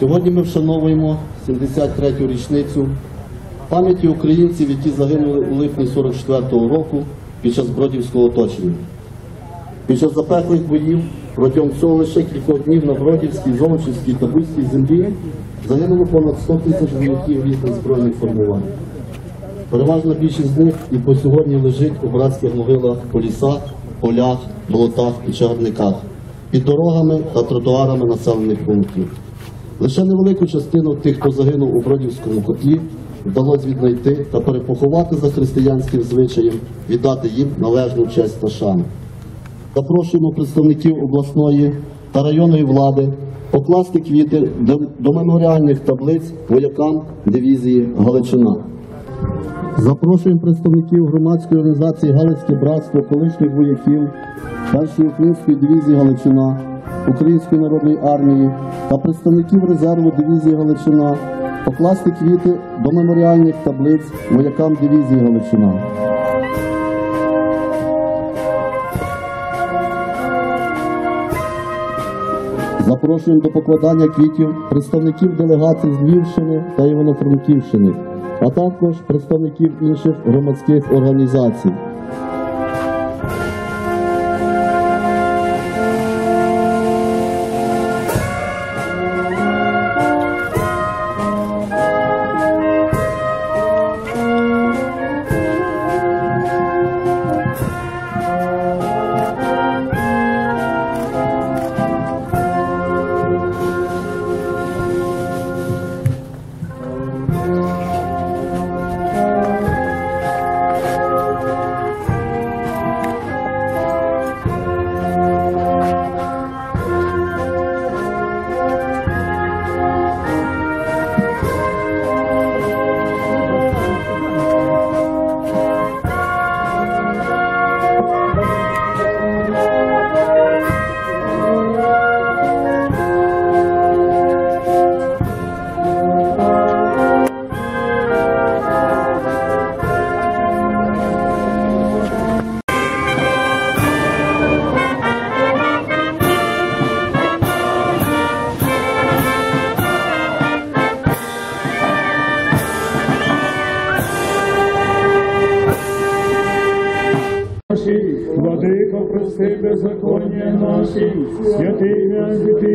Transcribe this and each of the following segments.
Сьогодні ми вшановуємо 73-ю річницю пам'яті українців, які загинули у липні 44-го року під час Бродівського оточення. Під час запеклих боїв протягом всього лише кількох днів на Бродівській, Золочівській та Бузькій землі загинуло понад 100 тисяч вояків різних збройних формувань. Переважна більшість з них і по сьогодні лежить у братських могилах по лісах, полях, болотах і чагарниках, під дорогами та тротуарами населених пунктів. Лише невелику частину тих, хто загинув у Бродівському котлі, вдалося віднайти та перепоховати за християнським звичаєм, віддати їм належну честь та шану. Запрошуємо представників обласної та районної влади покласти квіти до, меморіальних таблиць воякам дивізії Галичина. Запрошуємо представників громадської організації Галицьке братство колишніх вояків першої української дивізії Галичина, Української народної армії та представників резерву дивізії Галичина покласти квіти до меморіальних таблиць воякам дивізії Галичина. Запрошуємо до покладання квітів представників делегацій з Львівщини та Івано-Франківщини, а також представників інших громадських організацій.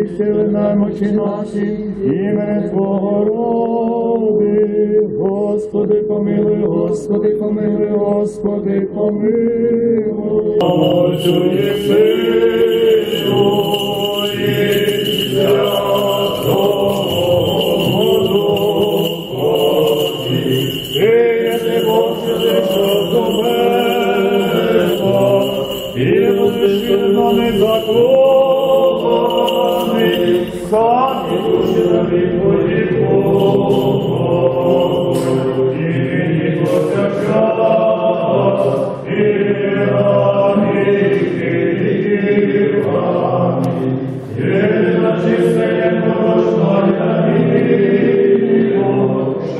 Святий сили намочі наші, імене Твого роди, Господи, помилуй, Господи, помилуй, Господи, помилуй. Очує Виясни, Господи, що до мене, і самі душі нами Твої і нині повсякчас, і на віки віків. Амінь. Єдина чистая порожна віку,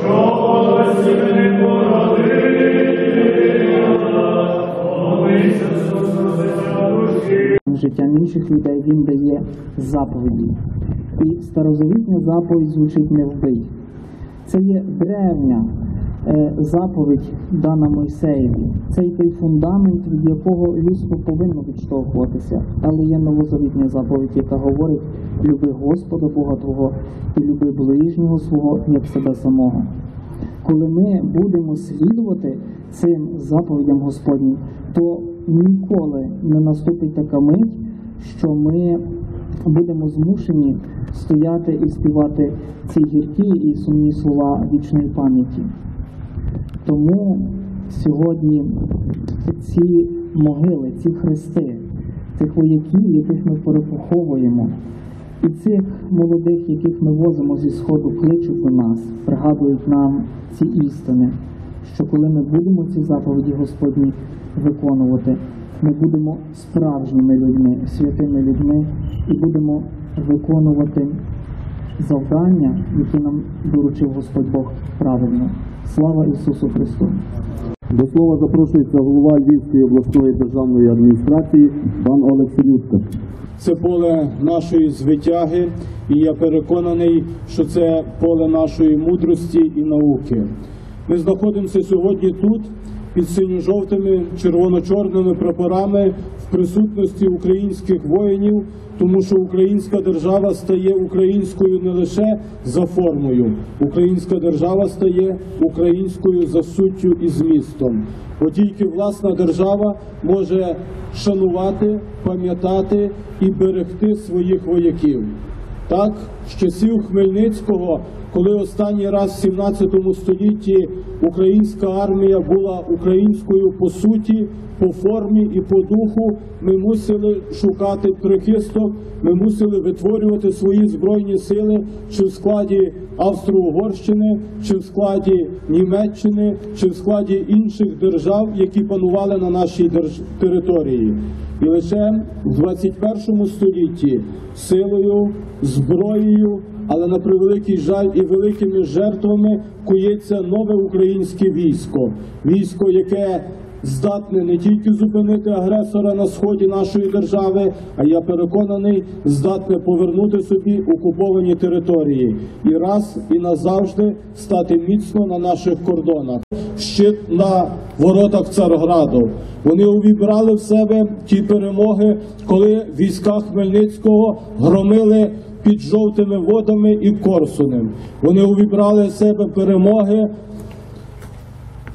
що області життям інших людей він дає заповіді. І старозавітня заповідь звучить не вбий. Це є древня е, заповідь дана Мойсеєві. Це й той фундамент, від якого людство повинно відштовхуватися. Але є новозавітня заповідь, яка говорить: люби Господа Бога Твого і люби ближнього свого як себе самого. Коли ми будемо слідувати цим заповідям Господнім, то ніколи не наступить така мить, що ми будемо змушені стояти і співати ці гіркі і сумні слова вічної пам'яті. Тому сьогодні ці могили, ці хрести, цих вояків, яких ми перепоховуємо, і цих молодих, яких ми возимо зі сходу, кличуть до нас, пригадують нам ці істини, що коли ми будемо ці заповіді Господні виконувати, ми будемо справжніми людьми, святими людьми і будемо виконувати завдання, які нам доручив Господь Бог правильно. Слава Ісусу Христу! До слова запрошується голова Львівської обласної державної адміністрації пан Олег Селютка. Це поле нашої звитяги, і я переконаний, що це поле нашої мудрості і науки. Ми знаходимося сьогодні тут під синьо-жовтими червоно-чорними прапорами в присутності українських воїнів, тому що українська держава стає українською не лише за формою, українська держава стає українською за суттю і змістом. Бо тільки власна держава може шанувати, пам'ятати і берегти своїх вояків. Так, з часів Хмельницького, коли останній раз в 17 столітті українська армія була українською по суті, по формі і по духу, ми мусили шукати прихисток, ми мусили витворювати свої збройні сили чи в складі Австро-Угорщини, чи в складі Німеччини, чи в складі інших держав, які панували на нашій території. І лише в 21 столітті силою, зброєю, але на превеликий жаль і великими жертвами кується нове українське військо, військо, яке здатне не тільки зупинити агресора на сході нашої держави, а я переконаний, здатне повернути собі окуповані території і раз і назавжди стати міцно на наших кордонах. Щит на воротах Царграду. Вони увібрали в себе ті перемоги, коли війська Хмельницького громили під жовтими водами і Корсунем. Вони увібрали в себе перемоги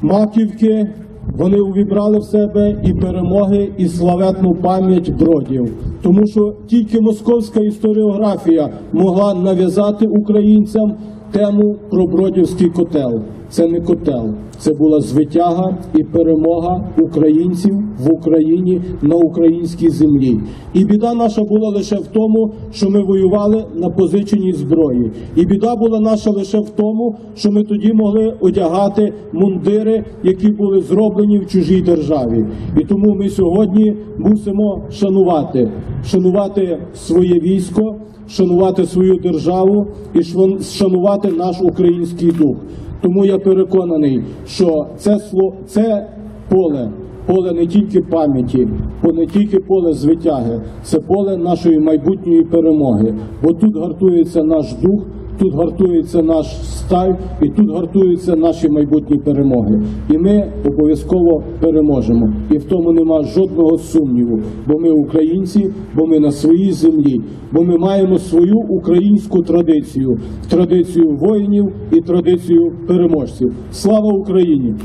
Маківки, вони увібрали в себе і перемоги, і славетну пам'ять бродів. Тому що тільки московська історіографія могла нав'язати українцям тему про бродівський котел. Це не котел, це була звитяга і перемога українців в Україні на українській землі. І біда наша була лише в тому, що ми воювали на позиченій зброї. І біда була наша лише в тому, що ми тоді могли одягати мундири, які були зроблені в чужій державі. І тому ми сьогодні мусимо шанувати, шанувати своє військо, шанувати свою державу і шанувати наш український дух. Тому я переконаний, що це це поле, поле не тільки пам'яті, не тільки поле звитяги, це поле нашої майбутньої перемоги. Бо тут гартується наш дух, тут гартується наш сталь, і тут гартуються наші майбутні перемоги. І ми обов'язково переможемо. І в тому нема жодного сумніву. Бо ми українці, бо ми на своїй землі, бо ми маємо свою українську традицію, традицію воїнів і традицію переможців. Слава Україні!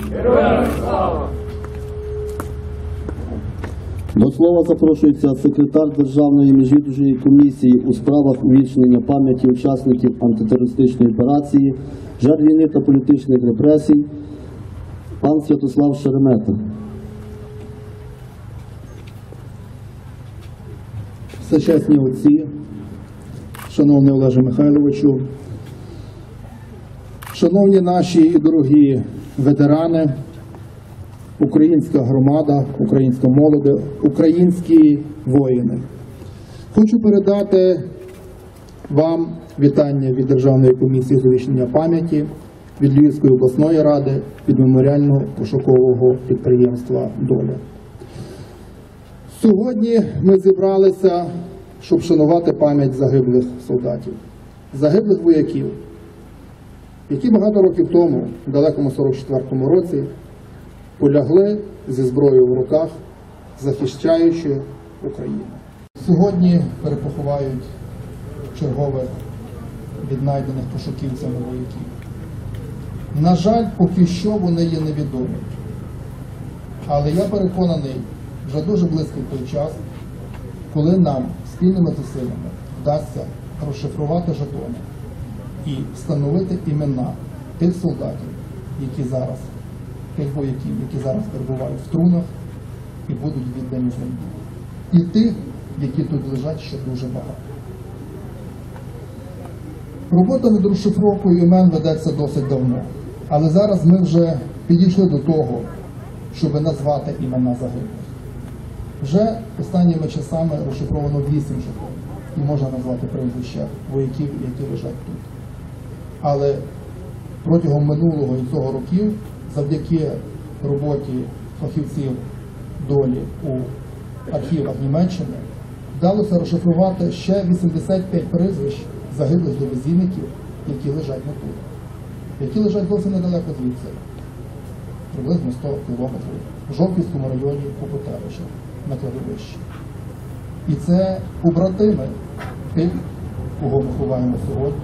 До слова запрошується секретар Державної міжвідомчої комісії у справах увічнення пам'яті учасників антитерористичної операції, жертв війни та політичних репресій, пан Святослав Шеремета. Всечесні отці, шановний Олеже Михайловичу, шановні наші і дорогі ветерани, українська громада, українська молоді, українські воїни. Хочу передати вам вітання від Державної комісії з увічнення пам'яті, від Львівської обласної ради, від меморіально-пошукового підприємства Доля. Сьогодні ми зібралися, щоб шанувати пам'ять загиблих солдатів, загиблих вояків, які багато років тому, в далекому 44-му році, полягли зі зброєю в руках, захищаючи Україну. Сьогодні перепоховають чергових віднайдених пошуківцями вояків. На жаль, поки що вони є невідомі. Але я переконаний, вже дуже близький той час, коли нам спільними зусиллями вдасться розшифрувати жетони і встановити імена тих солдатів, які зараз, тих вояків, які зараз перебувають в трунах і будуть віддані землі. І тих, які тут лежать ще дуже багато. Робота над розшифровкою імен ведеться досить давно. Але зараз ми вже підійшли до того, щоб назвати імена загиблих. Вже останніми часами розшифровано вісім жетонів і можна назвати прізвища вояків, які лежать тут. Але протягом минулого і цього років, завдяки роботі фахівців долі у архівах Німеччини вдалося розшифрувати ще 85 прізвищ загиблих дивізійників, які лежать на тут, які лежать зовсім недалеко звідси, приблизно 100 кілометрів, в Жовківському районі Купотевича на кладовищі. І це побратими тих, кого ми ховаємо сьогодні.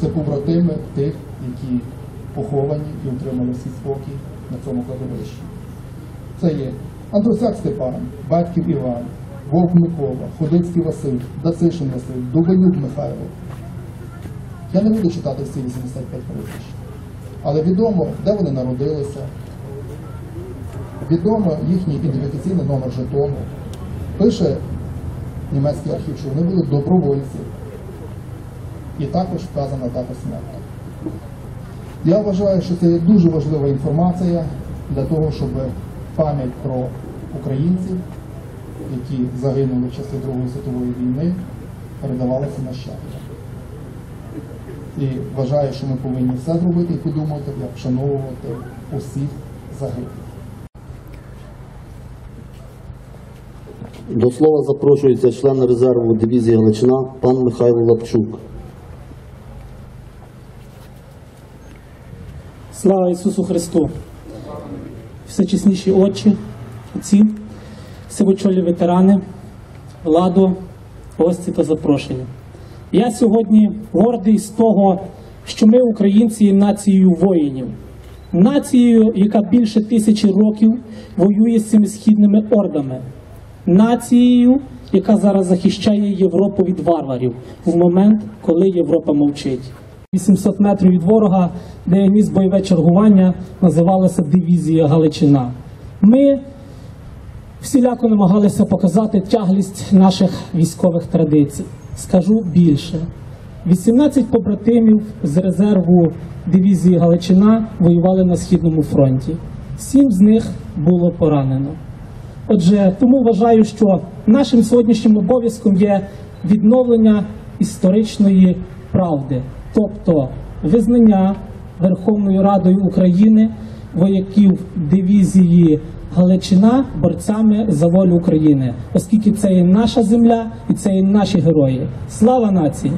Це побратими тих, які поховані і отримали свій спокій на цьому кладовищі. Це є Андрусяк Степан, Батьків Іван, Вовк Микола, Ходицький Василь, Дацишин Василь, Дубенюк Михайло. Я не буду читати всі 85 прізвищ. Але відомо, де вони народилися, відомо їхній ідентифікаційний номер жетону. Пише німецький архів, що вони були добровольці. І також вказана дата смерті. Я вважаю, що це дуже важлива інформація для того, щоб пам'ять про українців, які загинули в часи Другої світової війни, передавалася нащадкам. І вважаю, що ми повинні все зробити і подумати, як вшановувати усіх загиблих. До слова запрошується член резерву дивізії Галичина пан Михайло Лапчук. Слава Ісусу Христу! Всечесніші очі, отці, сивочолі ветерани, владу, гості та запрошення. Я сьогодні гордий з того, що ми, українці, є нацією воїнів, нацією, яка більше тисячі років воює з цими східними ордами, нацією, яка зараз захищає Європу від варварів в момент, коли Європа мовчить. 800 метрів від ворога, де я ніс бойове чергування, називалася дивізія Галичина. Ми всіляко намагалися показати тяглість наших військових традицій. Скажу більше: 18 побратимів з резерву дивізії Галичина воювали на східному фронті. Сім з них було поранено. Отже, тому вважаю, що нашим сьогоднішнім обов'язком є відновлення історичної правди, тобто визнання Верховною Радою України вояків дивізії Галичина борцями за волю України, оскільки це є наша земля і це є наші герої. Слава нації!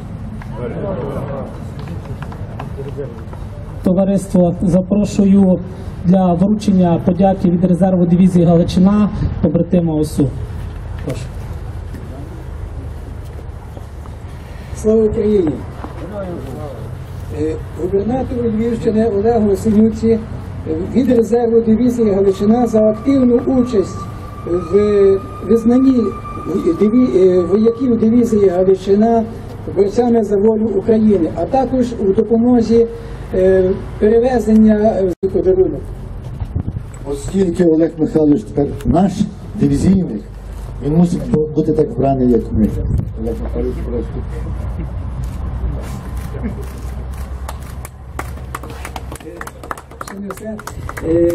Товариство запрошую для вручення подяки від резерву дивізії Галичина побратима ОСУ. Прошу. Слава Україні! Е, Губернатору Львівщини Олегу Василюці е, від резерву дивізії Галичина за активну участь в визнанні е, вояків дивізії Галичина борцями за волю України, а також у допомозі перевезення подарунок. Оскільки Олег Михайлович тепер наш дивізійник, він мусить бути так вбраний, як ми. Олег Михайлович просто. Ще не все. Е,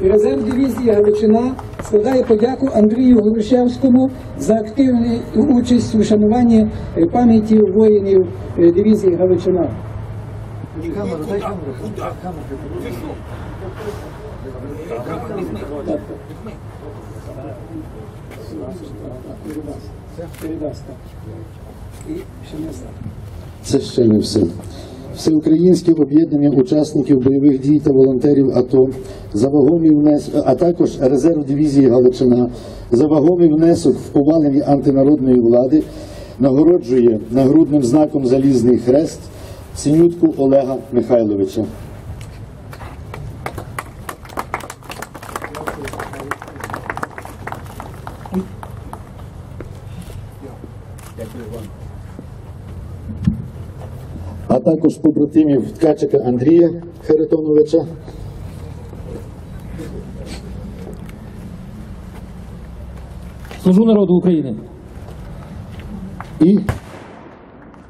Резерв дивізії Галичина складає подяку Андрію Грушевському за активну участь у шануванні е, пам'яті воїнів е, дивізії Галичина. Камеру, дай камеру. Це ще не все. Всеукраїнське об'єднання учасників бойових дій та волонтерів АТО за вагомий внесок, а також резерв дивізії Галичина за вагомий внесок в повалення антинародної влади нагороджує нагрудним знаком Залізний хрест синютку Олега Михайловича. Також побратимів Ткачика Андрія Харитоновича. Служу народу України. і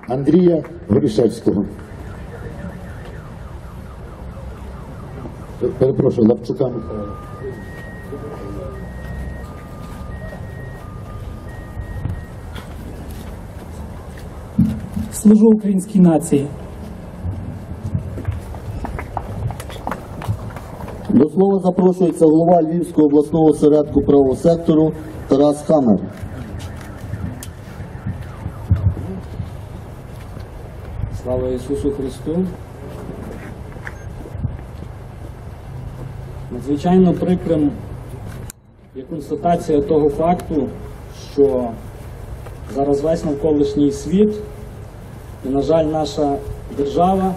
Андрія Горішевського. Перепрошую, Лапчука Михайла. Служу українській нації. Дозвольте слова запрошується голова Львівського обласного осередку правого сектору Тарас Хамер. Слава Ісусу Христу. Надзвичайно прикрим є констатація того факту, що зараз весь навколишній світ і, на жаль, наша держава.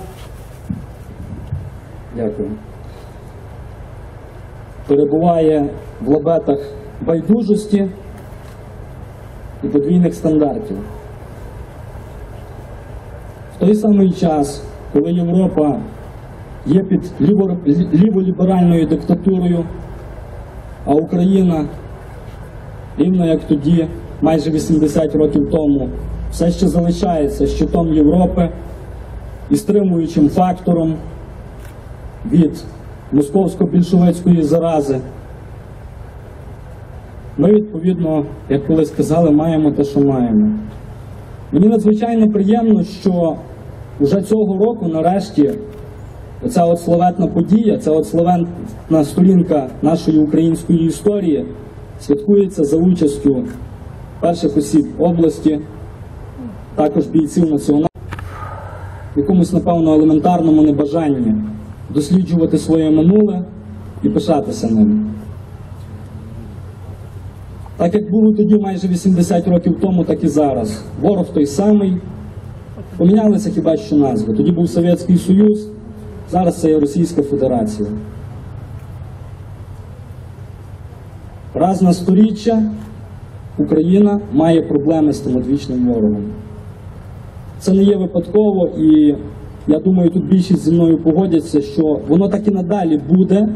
Дякую. Перебуває в лабетах байдужості і подвійних стандартів. В той самий час, коли Європа є під ліво- ліволіберальною диктатурою, а Україна, рівно як тоді, майже 80 років тому, все ще залишається щитом Європи і стримуючим фактором від московсько-більшовицької зарази. Ми, відповідно, як колись сказали, маємо те, що маємо. Мені надзвичайно приємно, що вже цього року, нарешті, ця от славетна подія, ця от славетна сторінка нашої української історії святкується за участю перших осіб області, також бійців національної, в якомусь, напевно, елементарному небажанні досліджувати своє минуле і пишатися ним. Так як було тоді майже 80 років тому, так і зараз. Ворог той самий. Помінялися хіба що назви. Тоді був Совєтський Союз, зараз це є Російська Федерація. Раз на сторіччя Україна має проблеми з тим одвічним ворогом. Це не є випадково, і я думаю, тут більшість зі мною погодяться, що воно так і надалі буде,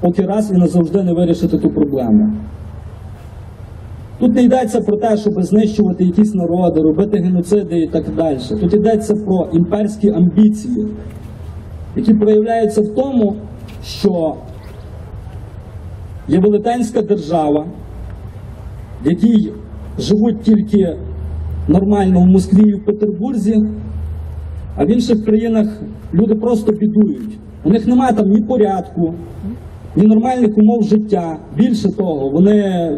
поки раз і назавжди не вирішити ту проблему. Тут не йдеться про те, щоб знищувати якісь народи, робити геноциди і так далі. Тут йдеться про імперські амбіції, які проявляються в тому, що є велетенська держава, в якій живуть тільки нормально в Москві і в Петербурзі, а в інших країнах люди просто бідують. У них немає там ні порядку, ні нормальних умов життя. Більше того, вони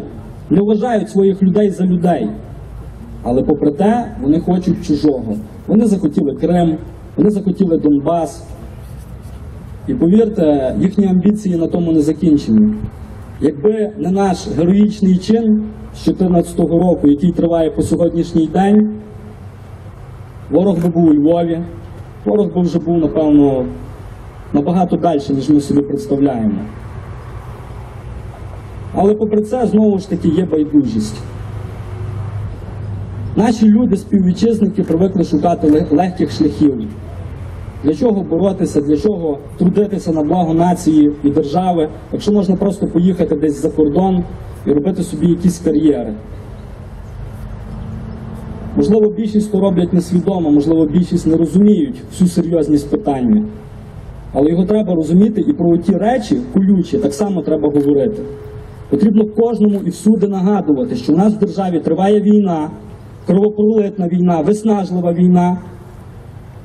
не вважають своїх людей за людей. Але попри те, вони хочуть чужого. Вони захотіли Крим, вони захотіли Донбас. І повірте, їхні амбіції на тому не закінчені. Якби не наш героїчний чин з 2014 року, який триває по сьогоднішній день, ворог би був у Львові, ворог би вже був, напевно, набагато далі, ніж ми собі представляємо. Але попри це, знову ж таки, є байдужість. Наші люди, співвітчизники, привикли шукати легких шляхів. Для чого боротися, для чого трудитися на благо нації і держави, якщо можна просто поїхати десь за кордон і робити собі якісь кар'єри. Можливо, більшість то роблять несвідомо, можливо, більшість не розуміють всю серйозність питання. Але його треба розуміти і про ті речі колючі так само треба говорити. Потрібно кожному і всюди нагадувати, що в нас в державі триває війна, кровопролитна війна, виснажлива війна.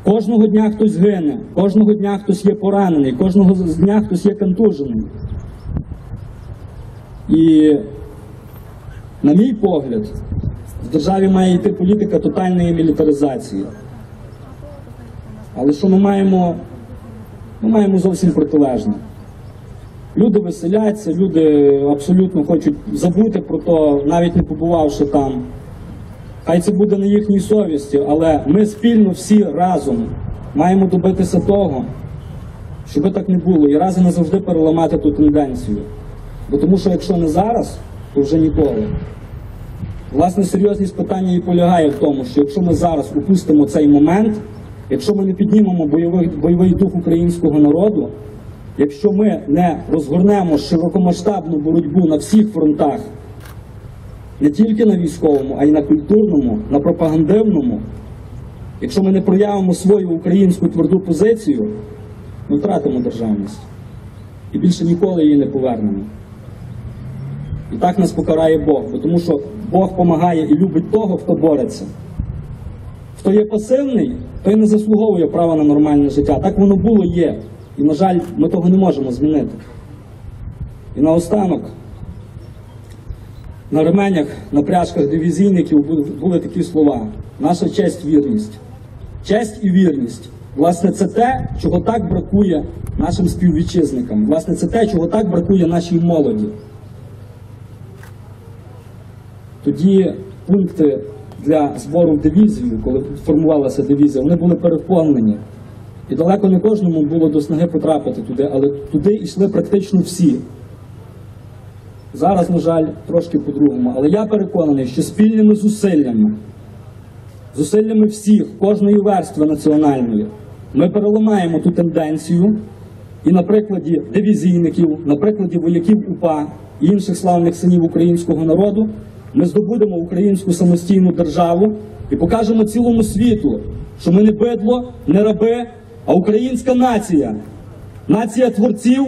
Кожного дня хтось гине, кожного дня хтось є поранений, кожного дня хтось є контужений. І, на мій погляд, державі має йти політика тотальної мілітаризації. Але що ми маємо? Ми маємо зовсім протилежне. Люди веселяться, люди абсолютно хочуть забути про то, навіть не побувавши там. Хай це буде на їхній совісті, але ми спільно всі разом маємо добитися того, щоб так не було, і раз і назавжди переламати ту тенденцію. Бо тому що якщо не зараз, то вже ніколи. Власне, серйозність питання і полягає в тому, що якщо ми зараз упустимо цей момент, якщо ми не піднімемо бойовий, бойовий дух українського народу, якщо ми не розгорнемо широкомасштабну боротьбу на всіх фронтах, не тільки на військовому, а й на культурному, на пропагандивному, якщо ми не проявимо свою українську тверду позицію, ми втратимо державність. І більше ніколи її не повернемо. І так нас покарає Бог, тому що Бог допомагає і любить того, хто бореться. Хто є пасивний, той не заслуговує права на нормальне життя. Так воно було є. І, на жаль, ми того не можемо змінити. І наостанок на ременях, на пряжках дивізійників були такі слова: наша честь, вірність. Честь і вірність. Власне, це те, чого так бракує нашим співвітчизникам. Власне, це те, чого так бракує нашій молоді. Тоді пункти для збору в дивізію, коли формувалася дивізія, вони були переповнені. І далеко не кожному було до снаги потрапити туди, але туди йшли практично всі. Зараз, на жаль, трошки по-другому. Але я переконаний, що спільними зусиллями, зусиллями всіх, кожної верстви національної, ми переламаємо ту тенденцію і на прикладі дивізійників, на прикладі вояків УПА і інших славних синів українського народу, ми здобудемо українську самостійну державу і покажемо цілому світу, що ми не бидло, не раби, а українська нація, нація творців,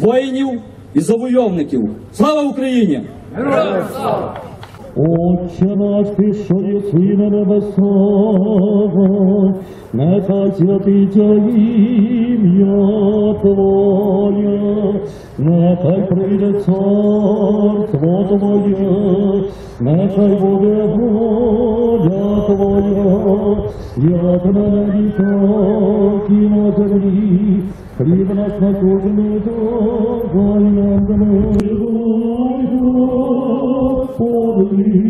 воїнів і завойовників. Слава Україні! Отче наш, ти, що єси на небесах, нехай святиться ім'я Твоє, нехай прийде царство Твоє, нехай буде воля Твоя, як на небі, так і на землі. Хліб наш насущний давай нам днес, Господи,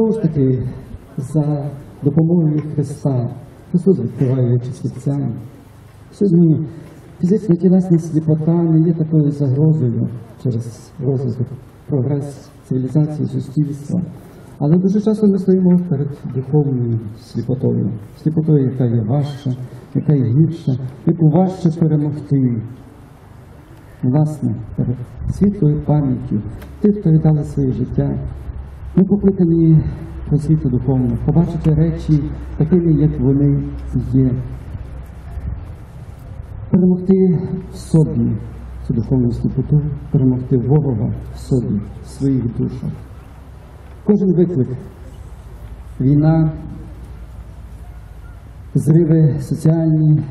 Знову ж таки, за допомогою Христа Христос відкриває очі світцям. Сьогодні фізична тілесна сліпота не є такою загрозою через розвиток, прогрес цивілізації суспільства. Але дуже часто ми стоїмо перед духовною сліпотою, сліпотою, яка є важча, яка є гірша, яку важче перемогти. Власне, перед світлою пам'яттю тих, хто віддали своє життя, ми покликані просвіти духовно, побачити речі такими, як вони є. Перемогти в собі. Цю духовну сліпоту, перемогти ворога в собі, в своїх душах. Кожен виклик, війна, зриви соціальні,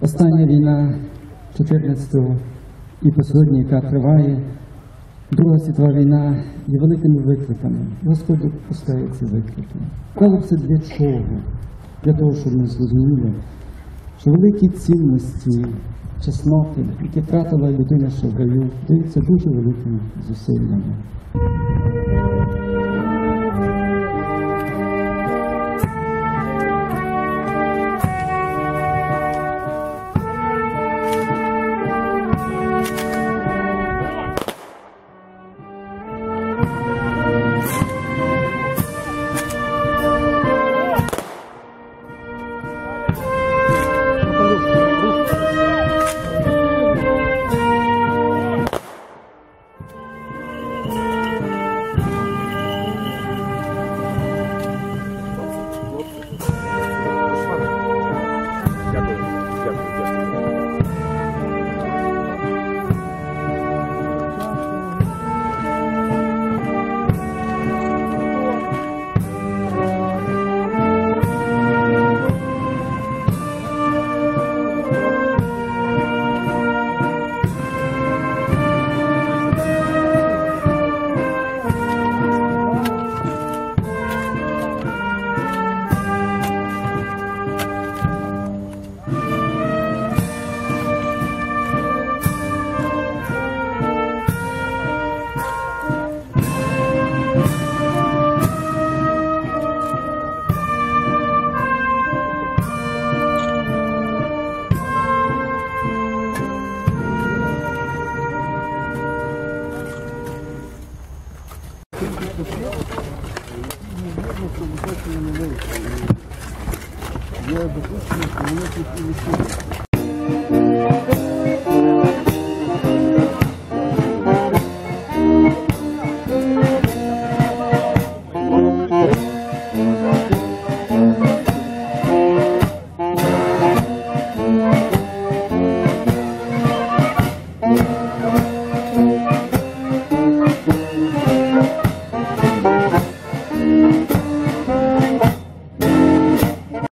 остання війна 14-го і по сьогодні, яка триває, Друга світова війна є великими викликами. Господь допускає ці виклики. Але це для чого? Для того, щоб ми зрозуміли, що великі цінності, чесноти, які втратила людина що в раю, даються дуже великими зусиллями.